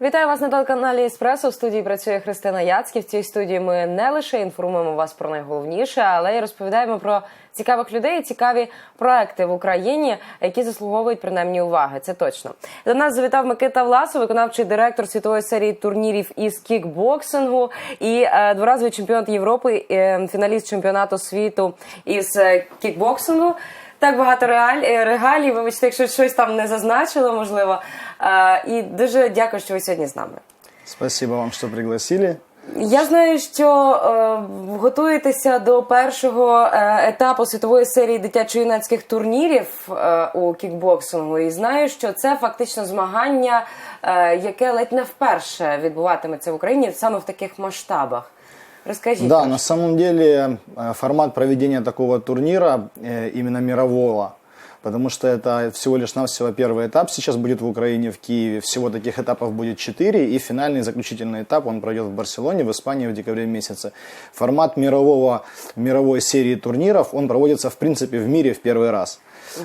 Вітаю вас на телеканалі Еспресо. В студії працює Христина Яцьків. В цій студії ми не лише інформуємо вас про найголовніше, але й розповідаємо про цікавих людей, і цікаві проекти в Україні, які заслуговують принаймні уваги. Це точно до нас завітав Микита Власов, виконавчий директор світової серії турнірів із кікбоксингу і е, дворазовий чемпіон Європи, е, фіналіст чемпіонату світу із е, кікбоксингу. Так багато реаль, регалій. Вибачте, якщо щось там не зазначило, можливо. Е, і дуже дякую, що ви сьогодні з нами. Спасибо вам, что пригласили. Я знаю, що е, готуєтеся до першого е, етапу світової серії дитячо-юнацьких турнірів е, у кікбоксингу, і знаю, що це фактично змагання, е, яке ледь не вперше відбуватиметься в Україні саме в таких масштабах. Розкажіть. Да, на самом деле э, формат проведения такого турнира, э, именно мирового, потому что это всего лишь навсего первый этап сейчас будет в Украине, в Киеве. Всего таких этапов будет четыре, и финальный заключительный этап, он пройдет в Барселоне, в Испании в декабре месяце. Формат мирового, мировой серии турниров, он проводится в принципе в мире в первый раз.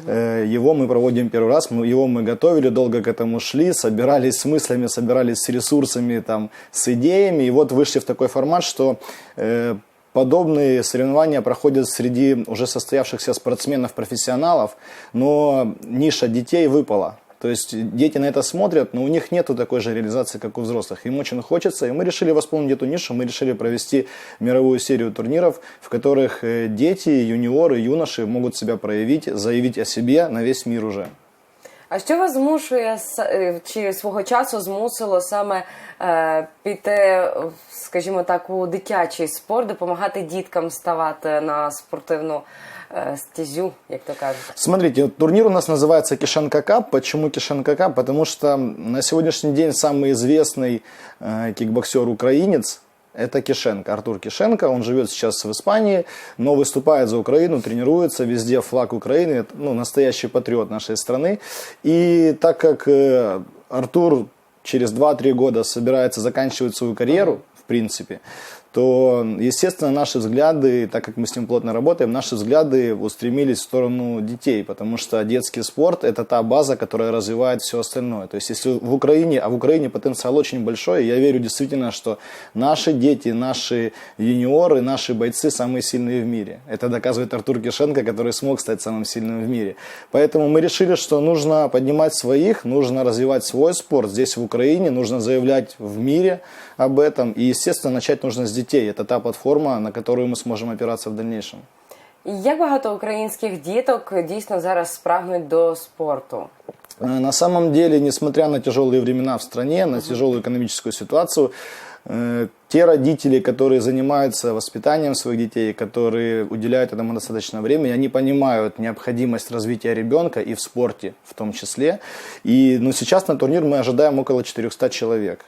Э, Его мы проводим первый раз, мы, его мы готовили, долго к этому шли, собирались с мыслями, собирались с ресурсами, там, с идеями, и вот вышли в такой формат, что э, подобные соревнования проходят среди уже состоявшихся спортсменов-профессионалов, но ниша детей выпала. То есть дети на это смотрят, но у них нету такой же реализации, как у взрослых. Им очень хочется, и мы решили восполнить эту нишу, мы решили провести мировую серию турниров, в которых э, дети, юниоры, юноши могут себя проявить, заявить о себе на весь мир уже. А що вас змушує с- е, чи свого часу змусило саме е, піти, е, скажімо так, у дитячий спорт, допомагати діткам ставати на спортивну е, стезю, як то кажуть? Смотрите, вот турнир у нас называется Кишенка Кап. Почему Кишенка Кап? Потому что на сегодняшний день самый известный э, кикбоксер-украинец это Кишенко, Артур Кишенко. Он живет сейчас в Испании, но выступает за Украину, тренируется, везде флаг Украины. Ну, настоящий патриот нашей страны. И так как э, Артур через 2-3 года собирается заканчивать свою карьеру, в принципе, то, естественно, наши взгляды, так как мы с ним плотно работаем, наши взгляды устремились в сторону детей, потому что детский спорт – это та база, которая развивает все остальное. То есть, если в Украине, а в Украине потенциал очень большой, я верю действительно, что наши дети, наши юниоры, наши бойцы самые сильные в мире. Это доказывает Артур Кишенко, который смог стать самым сильным в мире. Поэтому мы решили, что нужно поднимать своих, нужно развивать свой спорт здесь, в Украине, нужно заявлять в мире об этом. И, естественно, начать нужно с детей. Это та платформа, на которую мы сможем опираться в дальнейшем. І Як багато українських діток дійсно зараз прагнуть до спорту? Э, На самом деле, несмотря на тяжелые времена в стране, на тяжелую экономическую ситуацию, э, те родители, которые занимаются воспитанием своих детей, которые уделяют этому достаточно времени, они понимают необходимость развития ребенка и в спорте в том числе. И ну, сейчас на турнир мы ожидаем около 400 человек.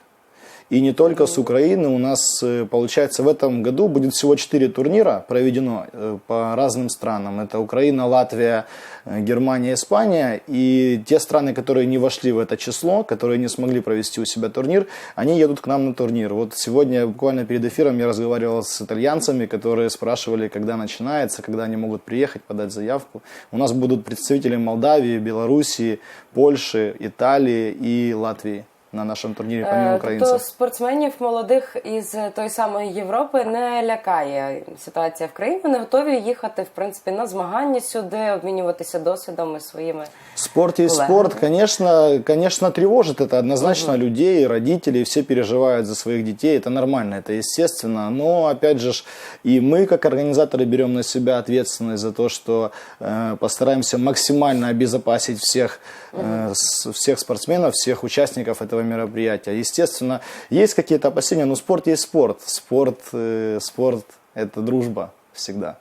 И не только с Украины. У нас, э, получается, в этом году будет всего 4 турнира проведено э, по разным странам. Это Украина, Латвия, э, Германия, Испания. И те страны, которые не вошли в это число, которые не смогли провести у себя турнир, они едут к нам на турнир. Вот сегодня, буквально перед эфиром, я разговаривал с итальянцами, которые спрашивали, когда начинается, когда они могут приехать, подать заявку. У нас будут представители Молдавии, Белоруссии, Польши, Италии и Латвии на нашем турнире, помимо Е, украинцев. Тобто спортсменів молодих із тої самої Європи не лякає ситуація в країні. Вони готові їхати в принципі на змагання сюди, обмінюватися досвідом і своїми. Спорт есть Ладно. спорт, конечно, конечно тревожит это однозначно людей, родителей, все переживают за своих детей, это нормально, это естественно, но опять же ж, и мы как организаторы берем на себя ответственность за то, что э, постараемся максимально обезопасить всех, э, с- всех спортсменов, всех участников этого мероприятия. Естественно, есть какие-то опасения, но спорт есть спорт, спорт, э, спорт это дружба всегда.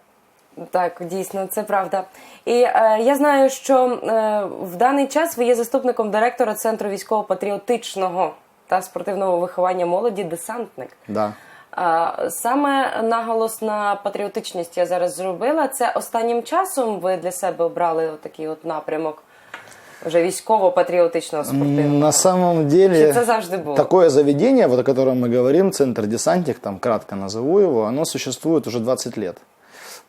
Так, дійсно, це правда. І е, я знаю, що е, в даний час ви є заступником директора Центру військово-патріотичного та спортивного виховання молоді Десантник. Да. А, Саме наголос на патріотичність я зараз зробила. Це останнім часом ви для себе обрали такий от напрямок Вже військово-патріотичного спортивного. На самом деле, Чи це завжди було? такое заведение, вот о котором мы говорим, Центр Десантник, там кратко назову его, оно существует уже 20 лет.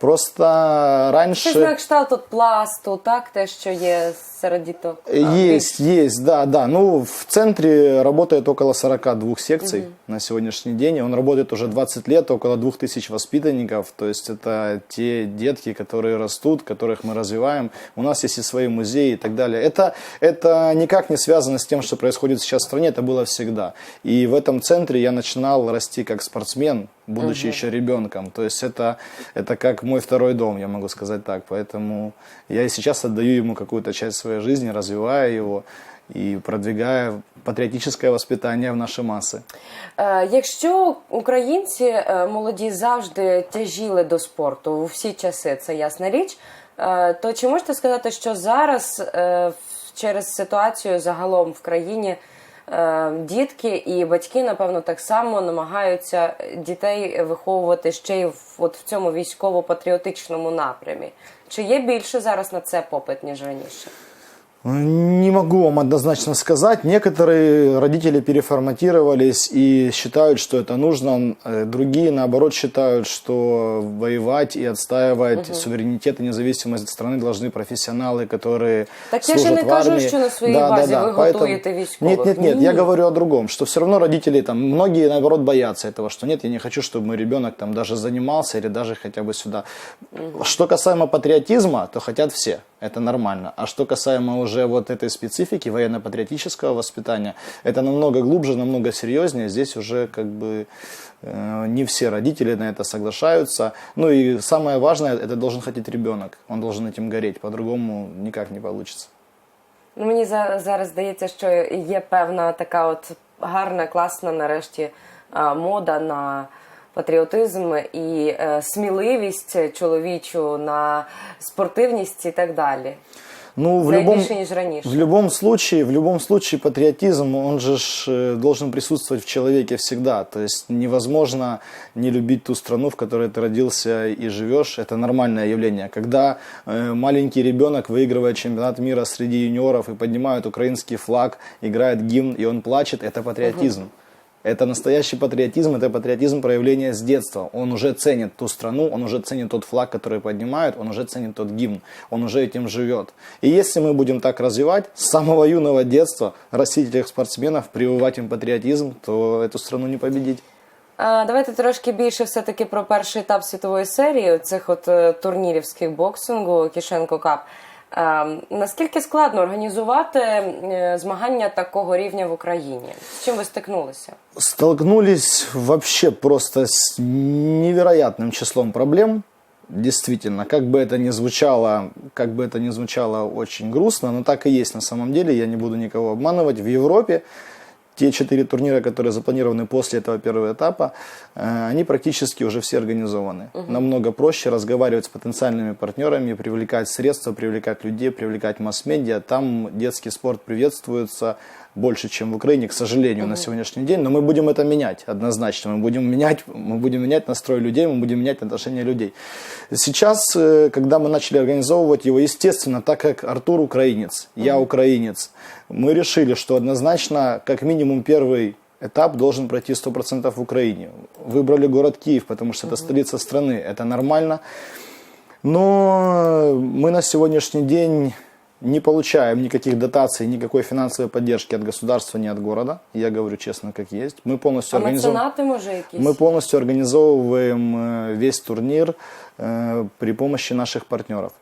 Просто Це раньше... знак кшталту пласту, так, те, що є серед діток. А, Есть, есть, да, да. Ну, в центре работает около 42 секций на сегодняшний день. Он работает уже 20 лет, около 2000 воспитанников. То есть это те детки, которые растут, которых мы развиваем. У нас есть и свои музеи и так далее. Это, это никак не связано с тем, что происходит сейчас в стране. Это было всегда. И в этом центре я начинал расти как спортсмен, будучи еще ребенком. То есть это, это как мой второй дом, я могу сказать так. Поэтому я и сейчас отдаю ему какую-то часть своей жизни, развиваю его и продвигаю патриотическое воспитание в наши массы. Е, Якщо українці е, молоді завжди тяжіли до спорту у всі часи, це ясна річ. е, То чи можете сказати, що зараз е, в- через ситуацію загалом в країні е, Дітки і батьки, напевно, так само намагаються дітей виховувати ще й в, от в цьому військово-патріотичному напрямі? Чи є більше зараз на це попит, ніж раніше? Не могу вам однозначно сказать. Некоторые родители переформатировались и считают, что это нужно. Э, Другие, наоборот, считают, что воевать и отстаивать суверенитет и независимость страны должны профессионалы, которые Так я же служат не в кажу, что на своей базе вы Поэтому- готовите військових. Нет, нет, нет. Я Ні. говорю о другом, что все равно родители там, многие, наоборот, боятся этого, что нет, я не хочу, чтобы мой ребенок там даже занимался или даже хотя бы сюда. Что касаемо патриотизма, то хотят все Это нормально. А что касаемо уже вот этой специфики военно-патриотического воспитания, это намного глубже, намного серьезнее. Здесь уже как бы э, не все родители на это соглашаются. Ну и самое важное, это должен хотеть ребенок. Он должен этим гореть. По-другому никак не получится. Ну, мені за- зараз здається, що є певна така от гарна, класна нарешті а, мода на патріотизм і е, сміливість чоловічу на спортивність і так далі. Ну, в Це любом, більше, ніж раніше. в любом случае, в любом случае патриотизм, он же ж, э, должен присутствовать в человеке всегда. То есть невозможно не любить ту страну, в которой ты родился и живешь. Это нормальное явление. Когда э, маленький ребенок выигрывает чемпионат мира среди юниоров и поднимает украинский флаг, играет гимн, и он плачет, это патриотизм. Это настоящий патриотизм, это патриотизм проявления с детства. Он уже ценит ту страну, он уже ценит тот флаг, который поднимают, он уже ценит тот гимн, он уже этим живет. И если мы будем так развивать, с самого юного детства растить этих спортсменов, прививать им патриотизм, то эту страну не победить. А, Давайте трошки більше все-таки про перший етап світової серії цих от е, турнірів з кікбоксингу Кішенко Кап. Е, Наскільки складно організувати е, змагання такого рівня в Україні? З чим ви стикнулися? Столкнулись вообще просто с невероятным числом проблем. Действительно, как бы это ни звучало, как бы это ни звучало очень грустно, но так и есть на самом деле, я не буду никого обманывать. В Европе те четыре турнира, которые запланированы после этого первого этапа, э, они практически уже все организованы. Намного проще разговаривать с потенциальными партнерами, привлекать средства, привлекать людей, привлекать масс-медиа. Там детский спорт приветствуется больше, чем в Украине, к сожалению, на сегодняшний день. Но мы будем это менять однозначно. Мы будем менять, мы будем менять настрой людей, мы будем менять отношение людей. Сейчас, э, когда мы начали организовывать его, естественно, так как Артур украинец, я украинец, мы решили, что однозначно, как минимум первый этап должен пройти 100% в Украине. Выбрали город Киев, потому что это столица страны, это нормально. Но мы на сегодняшний день не получаем никаких дотаций, никакой финансовой поддержки от государства, ни от города. Я говорю честно, как есть. Мы полностью А якісь? Мы полностью организовываем э, весь турнир э, при помощи наших партнеров.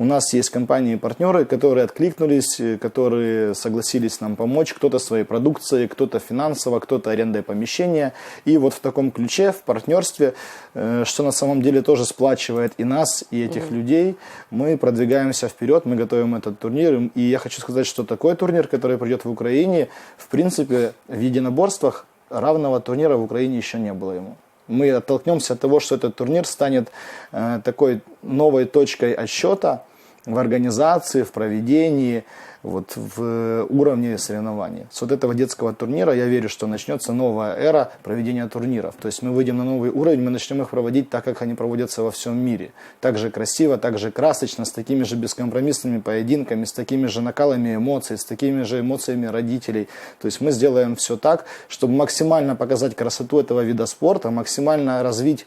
У нас есть компании-партнеры, которые откликнулись, э, которые согласились нам помочь. Кто-то своей продукцией, кто-то финансово, кто-то арендой помещения. И вот в таком ключе, в партнерстве, э, что на самом деле тоже сплачивает и нас, и этих людей, мы продвигаемся вперед, мы готовим этот турнир. И я хочу сказать, что такой турнир, который пройдет в Украине, в принципе, в единоборствах равного турнира в Украине еще не было ему. Мы оттолкнемся от того, что этот турнир станет э, такой новой точкой отсчета в организации, в проведении, вот, в уровне соревнований. С вот этого детского турнира я верю, что начнется новая эра проведения турниров. То есть мы выйдем на новый уровень, мы начнем их проводить так, как они проводятся во всем мире. Так же красиво, так же красочно, с такими же бескомпромиссными поединками, с такими же накалами эмоций, с такими же эмоциями родителей. То есть мы сделаем все так, чтобы максимально показать красоту этого вида спорта, максимально развить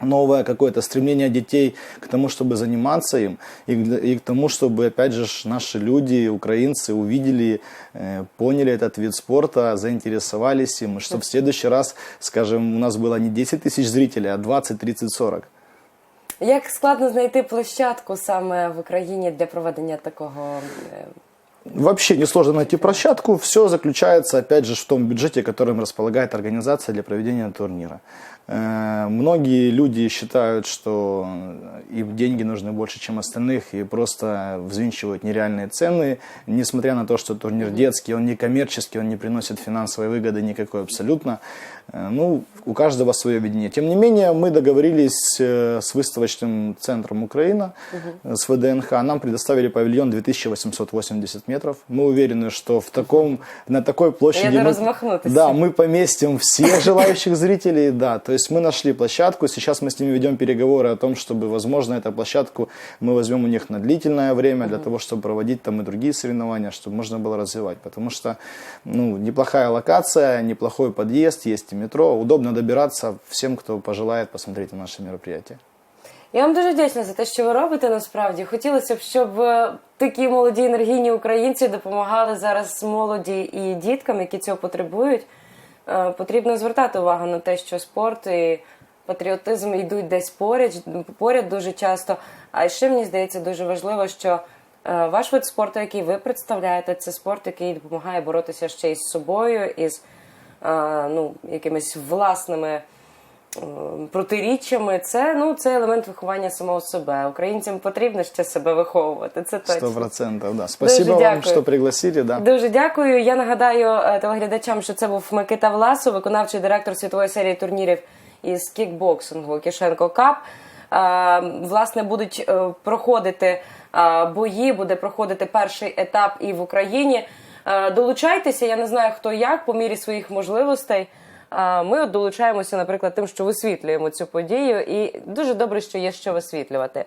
новое какое-то стремление детей к тому, чтобы заниматься им, и, к- и к тому, чтобы, опять же, наши люди, украинцы, увидели, э, поняли этот вид спорта, заинтересовались им, и чтобы в следующий раз, скажем, у нас было не 10 тысяч зрителей, а 20, 30, 40. Як складно знайти площадку саме в Україні для проведення такого Вообще несложно найти площадку. Все заключается, опять же, в том бюджете, которым располагает организация для проведения турнира. Э, Многие люди считают, что им деньги нужны больше, чем остальных, и просто взвинчивают нереальные цены, несмотря на то, что турнир детский, он не коммерческий, он не приносит финансовой выгоды никакой абсолютно. Э, Ну, у каждого свое видение. Тем не менее, мы договорились э, с выставочным центром Украина, с ВДНХ. Нам предоставили павильон 2880 метров. Мы уверены, что в таком, на такой площади... Мы-. Да, мы поместим всех желающих зрителей, да. То есть мы нашли площадку, сейчас мы с ними ведем переговоры о том, чтобы, возможно, эту площадку мы возьмем у них на длительное время для того, чтобы проводить там и другие соревнования, чтобы можно было развивать. Потому что, ну, неплохая локация, неплохой подъезд, есть и метро, удобно добираться всем, кто пожелает посмотреть на наше мероприятие. Я вам дуже вдячна за те, що ви робите. Насправді хотілося б, щоб е, такі молоді енергійні українці допомагали зараз молоді і діткам, які цього потребують. Е, Потрібно звертати увагу на те, що спорт і патріотизм йдуть десь поряд, поряд дуже часто. А ще мені здається дуже важливо, що е, ваш вид спорту, який ви представляєте, це спорт, який допомагає боротися ще із собою, із е, ну, якимись власними протиріччями. Це ну це елемент виховання самого себе. Українцям потрібно ще себе виховувати. Це Сто точно. процентов, да. Спасибо вам, дякую. что пригласили, да. Дуже дякую. Я нагадаю е, телеглядачам, що це був Микита Власов, виконавчий директор світової серії турнірів із кікбоксингу Кишенко Кап. Е, Власне, будуть е, проходити бої, буде проходити перший етап і в Україні. Долучайтеся, я не знаю хто як, по мірі своїх можливостей. Е, Ми от долучаємося, наприклад, тим, що висвітлюємо цю подію, і дуже добре, що є що висвітлювати.